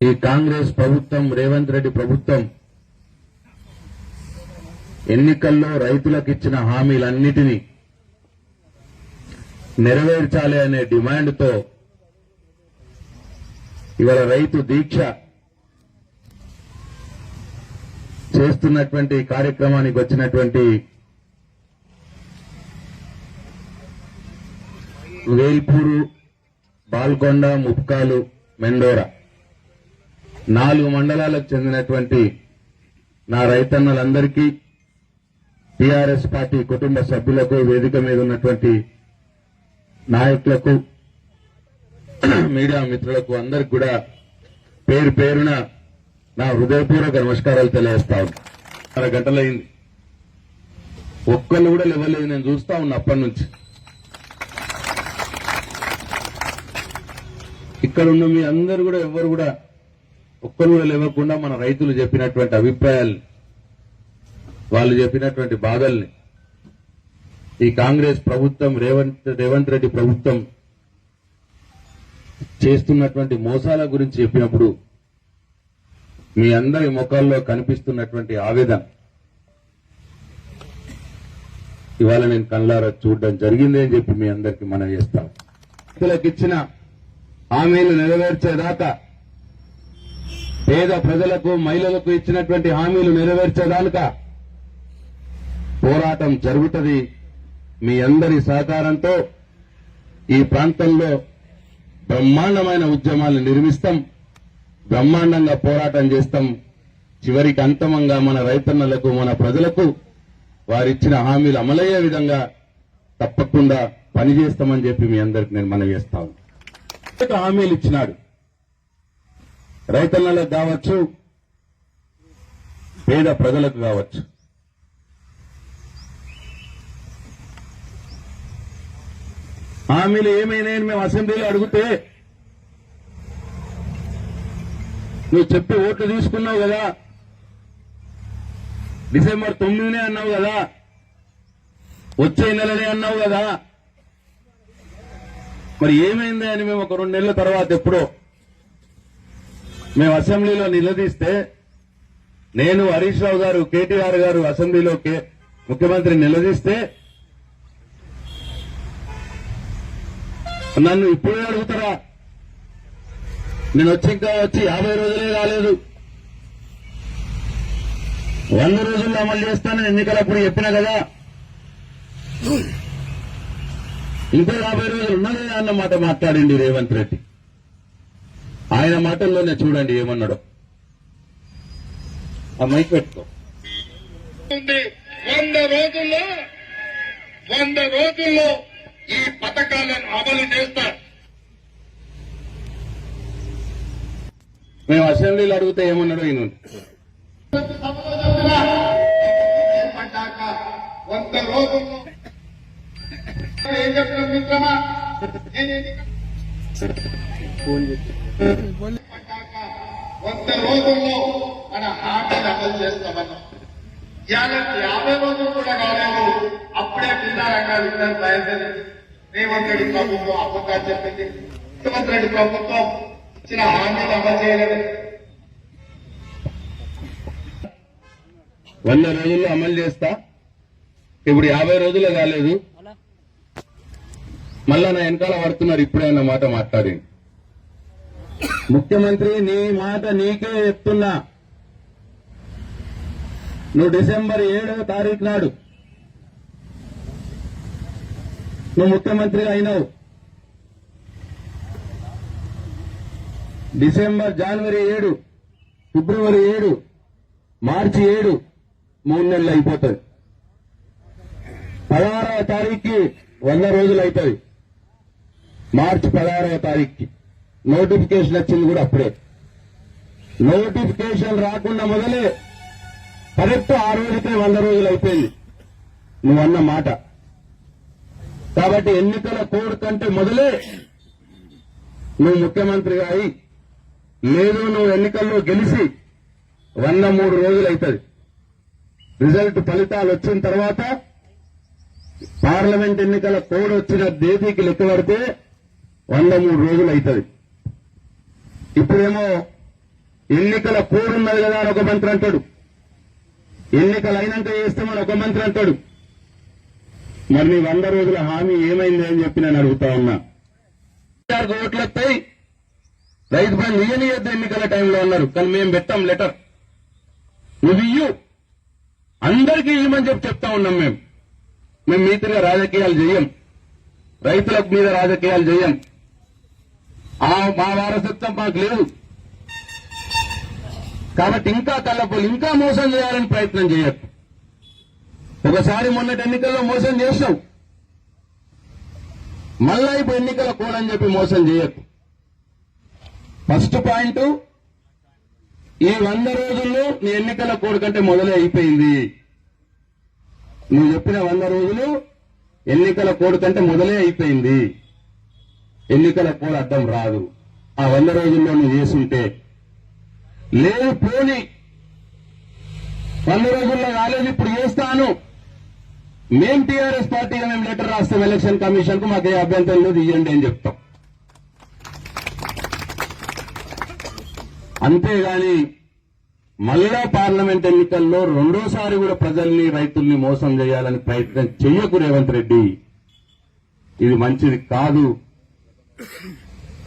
ఈ కాంగ్రెస్ ప్రభుత్వం రేవంత్ రెడ్డి ప్రభుత్వం ఎన్నికల్లో రైతులకు ఇచ్చిన హామీలన్నిటినీ నెరవేర్చాలి అనే డిమాండ్తో ఇవాళ రైతు దీక్ష చేస్తున్నటువంటి కార్యక్రమానికి వచ్చినటువంటి వేల్పూరు బాల్కొండ ముప్కాలు మెండోరా. నాలుగు మండలాలకు చెందినటువంటి నా రైతన్నలందరికీ టిఆర్ఎస్ పార్టీ కుటుంబ సభ్యులకు వేదిక మీద ఉన్నటువంటి నాయకులకు మీడియా మిత్రులకు అందరికి కూడా పేరు పేరున నా హృదయపూర్వక నమస్కారాలు తెలియజేస్తాను అర గంటలైంది. ఒక్కళ్ళు కూడా లేవలేదు నేను చూస్తా ఉన్నా అప్పటి నుంచి. ఇక్కడ ఉన్న మీ అందరు కూడా ఎవరు కూడా ఒక్కరు కూడా లేవకుండా మన రైతులు చెప్పినటువంటి అభిప్రాయాలు వాళ్ళు చెప్పినటువంటి బాధల్ని ఈ కాంగ్రెస్ ప్రభుత్వం రేవంత్ రేవంత్ రెడ్డి ప్రభుత్వం చేస్తున్నటువంటి మోసాల గురించి చెప్పినప్పుడు మీ అందరి ముఖాల్లో కనిపిస్తున్నటువంటి ఆవేదన. ఇవాళ నేను కళ్ళారా చూడడం జరిగింది అని చెప్పి మీ అందరికి మనం చేస్తాం. రైతులకు ఇచ్చిన హామీలు నెరవేర్చేదాకా పేద ప్రజలకు మహిళలకు ఇచ్చినటువంటి హామీలు నెరవేర్చేదాకా పోరాటం జరుగుతుంది. మీ అందరి సహకారంతో ఈ ప్రాంతంలో బ్రహ్మాండమైన ఉద్యమాలు నిర్మిస్తాం. బ్రహ్మాండంగా పోరాటం చేస్తాం. చివరికి అంతమంగా మన రైతన్నలకు మన ప్రజలకు వారిచ్చిన హామీలు అమలయ్యే విధంగా తప్పకుండా పనిచేస్తామని చెప్పి మీ అందరికి నేను మనవి చేస్తాను హామీలు ఇచ్చినాడు. రైతులకు కావచ్చు పేద ప్రజలకు కావచ్చు. హామీలు ఏమైనాయని మేము అసెంబ్లీలో అడిగితే నువ్వు చెప్పి ఓట్లు తీసుకున్నావు కదా డిసెంబర్ తొమ్మిదినే అన్నావు కదా వచ్చే నెలనే అన్నావు కదా. మరి ఏమైంది అని మేము ఒక రెండు నెలల తర్వాత ఎప్పుడో మేము అసెంబ్లీలో నిలదీస్తే నేను హరీష్ రావు గారు కేటీఆర్ గారు అసెంబ్లీలో కే- ముఖ్యమంత్రి నిలదీస్తే నన్ను ఇప్పుడే అడుగుతారా? నేను వచ్చి ఇంకా వచ్చి యాభై రోజులే కాలేదు. వంద రోజుల్లో అమలు చేస్తానని ఎన్నికలప్పుడు చెప్పినా కదా? ఇంకో యాభై రోజులు ఉన్నదే అన్నమాట మాట్లాడింది రేవంత్ రెడ్డి. ఆయన మాటల్లోనే చూడండి ఏమన్నాడు. ఆ మైక్ పెట్టుకో. వంద రోజుల్లో వంద రోజుల్లో ఈ పథకాలను అమలు చేస్తారు. మేము అసెంబ్లీలో అడిగితే ఏమన్నాడు ఈయన వంద రోజుల్లో ఏం చెప్తున్నాం మిత్రమా? వంద రోజుల్లో మన హామీలు అమలు చేస్తామన్నాం యాభై రోజులు కూడా కాలేదు. అప్పుడే జిల్లా రంగాలు ఇద్దరు బయలుదేరి రేవంత్ రెడ్డి ప్రభుత్వం చెప్పింది. ముఖ్యమంత్రి రెడ్డి ప్రభుత్వం ఇచ్చిన హామీలు అమలు చేయలేదు. వంద రోజుల్లో అమలు చేస్తా. ఇప్పుడు యాభై రోజులు కాలేదు. మళ్ళా నా వెనకాల పడుతున్నారు ఇప్పుడే అన్న మాట మాట్లాడి. ముఖ్యమంత్రి నీ మాట నీకే చెప్తున్నా. నువ్వు డిసెంబర్ ఏడవ తారీఖు నాడు నువ్వు ముఖ్యమంత్రి అయినావు. డిసెంబర్ జనవరి ఏడు ఫిబ్రవరి ఏడు మార్చి ఏడు మూడు నెలలు అయిపోతుంది పదహారవ తారీఖుకి వంద రోజులు అవుతుంది మార్చి పదహారవ తారీఖుకి. నోటిఫికేషన్ వచ్చింది కూడా అప్పుడే. నోటిఫికేషన్ రాకుండా మొదలే కరెక్ట్ ఆ రోజుకే వంద రోజులు అయిపోయింది. నువ్వన్న మాట. కాబట్టి ఎన్నికల కోడ్ కంటే మొదలే నువ్వు ముఖ్యమంత్రిగా అయి లేదు నువ్వు ఎన్నికల్లో గెలిచి వంద మూడు రోజులు అవుతుంది రిజల్ట్ ఫలితాలు వచ్చిన తర్వాత పార్లమెంట్ ఎన్నికల కోడ్ వచ్చిన తేదీకి లెక్క పడితే వంద మూడు రోజులు అవుతుంది. ఇప్పుడేమో ఎన్నికల కోరున్నది కదా అని ఒక మంత్రి అంటాడు. ఎన్నికలు అయినాక చేస్తామని ఒక మంత్రి అంటాడు. మరి నీ వంద రోజుల హామీ ఏమైంది అని చెప్పి నేను అడుగుతా ఉన్నా. ఆరు రైతు బంధు ఇయ్యనియద్దు ఎన్నికల టైంలో అన్నారు. కానీ మేము పెట్టాం లెటర్. నువ్వు ఇయ్యు. అందరికీ ఇవ్వమని చెప్పి చెప్తా ఉన్నాం మేము మేము మీతిగా రాజకీయాలు చేయం. రైతులకు మీద రాజకీయాలు చేయం. మా వారసత్వం మాకు లేదు. కాబట్టి ఇంకా కళ్ళపోలు ఇంకా మోసం చేయాలని ప్రయత్నం చేయకు ఒకసారి మొన్నటి ఎన్నికల్లో మోసం చేసావు మళ్ళా ఇప్పుడు ఎన్నికల కోడని చెప్పి మోసం చేయకు ఫస్ట్ పాయింట్ ఈ వంద రోజుల్లో నీ ఎన్నికల కోడ్ కంటే మొదలే అయిపోయింది. నువ్వు చెప్పిన వంద రోజులు ఎన్నికల కోడ్ కంటే మొదలే అయిపోయింది. ఎన్నికల కోడ్ రాదు. ఆ వంద రోజుల్లో నువ్వు చేసుంటే. లేదు పోని. వంద రోజుల్లో కాలేదు ఇప్పుడు చేస్తాను. మేం టీఆర్ఎస్ పార్టీగా మేము లెటర్ రాస్తాం ఎలక్షన్ కమిషన్కు మాకు ఏ అభ్యంతరం లేదు ఇవ్వండి అని చెప్తాం. అంతేగాని మళ్ళా పార్లమెంట్ ఎన్నికల్లో రెండోసారి కూడా ప్రజల్ని రైతుల్ని మోసం చేయాలని ప్రయత్నం చెయ్యకు రేవంత్ రెడ్డి. ఇది మంచిది కాదు.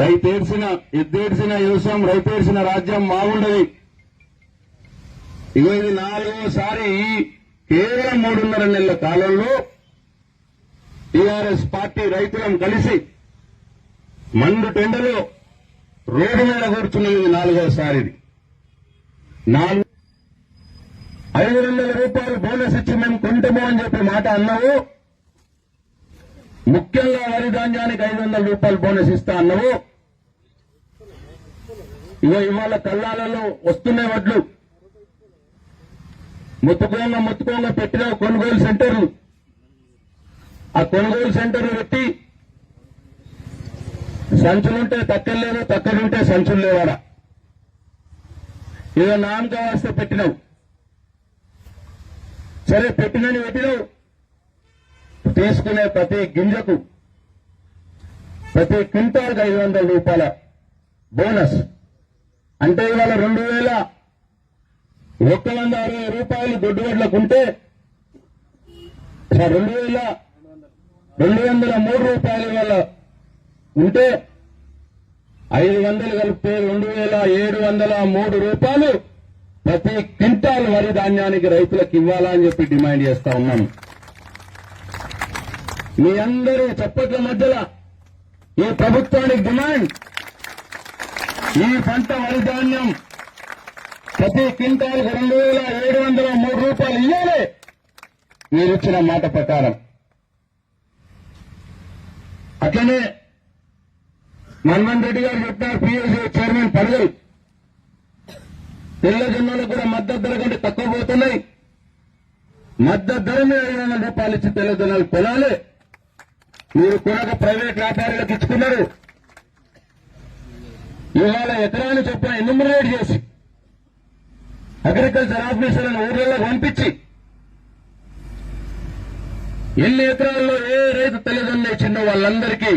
రైతేడ్చిన ఎద్దేడ్చిన వ్యవసాయం రైతేడ్చిన రాజ్యం బాగుండదు ఇగో ఇది నాలుగోసారి కేవలం మూడున్నర నెలల కాలంలో టీఆర్ఎస్ పార్టీ రైతులను కలిసి మండు టెండలో రోడ్డు మీద కూర్చున్నది ఇది నాలుగోసారి నాలుగు ఐదు వందల రూపాయలు బోనస్ ఇచ్చి మేము కొంటాము అని చెప్పి మాట అన్నావు. ముఖ్యంగా వరి ధాన్యానికి ఐదు వందల రూపాయలు బోనస్ ఇస్తా అన్నావు. ఇగో ఇవాళ కల్లాలలో వస్తున్నాయి వడ్లు. ముత్తుకోంగా ముత్తుకోంగా పెట్టిన కొనుగోలు సెంటర్లు. ఆ కొనుగోలు సెంటర్లు పెట్టి సంచులుంటే తక్కలేదు తక్కలుంటే సంచులు లేవాడా. ఇదో నామక వస్తే పెట్టినావు. సరే పెట్టినని పెట్టినావు. తీసుకునే ప్రతి గింజకు ప్రతి క్వింటాల్కి ఐదు వందల రూపాయల బోనస్. అంటే ఇవాళ రెండు వేల ఒక్క వంద అరవై రూపాయలు దొడ్డుగడ్లకు ఉంటే సార్, రెండు వేల రెండు వందల మూడు రూపాయలు ఇవాళ ఉంటే ఐదు వందలు కలిపితే రెండు వేల ఏడు వందల మూడు రూపాయలు ప్రతి క్వింటాల్ వరి ధాన్యానికి రైతులకు ఇవ్వాలని చెప్పి డిమాండ్ చేస్తా ఉన్నాం. మీ అందరూ చప్పట్ల మధ్యలో ఈ ప్రభుత్వానికి డిమాండ్. ఈ పంట వరి ధాన్యం ప్రతి క్వింటాల్ రెండు వేల ఏడు వందల మూడు రూపాయలు ఇవ్వాలి మీరు ఇచ్చిన మాట ప్రకారం. అట్లనే మన్మోహన్ రెడ్డి గారు చెప్పినారు పిఎస్సీ చైర్మన్ పదవులు తెల్ల జొన్నలు కూడా మద్దతు ధర కంటే తక్కువ పోతున్నాయి. మద్దతు ధర మీద ఐదు వందల రూపాయలు ఇచ్చి తెల్ల జొన్నలు కొనాలి మీరు కొనక ప్రైవేట్ వ్యాపారులకు ఇచ్చుకున్నారు. ఇవాళ ఎకరాలు చొప్పున ఎన్యూమరేట్ చేసి అగ్రికల్చర్ ఆఫీసర్లను ఊర్లలో పంపించి ఎన్ని ఎకరాల్లో ఏ రైతు తల్లిదండ్రులు ఇచ్చిందో వాళ్ళందరికీ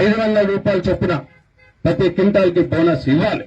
ఐదు వందల రూపాయలు చొప్పున ప్రతి క్వింటాల్కి బోనస్ ఇవ్వాలి.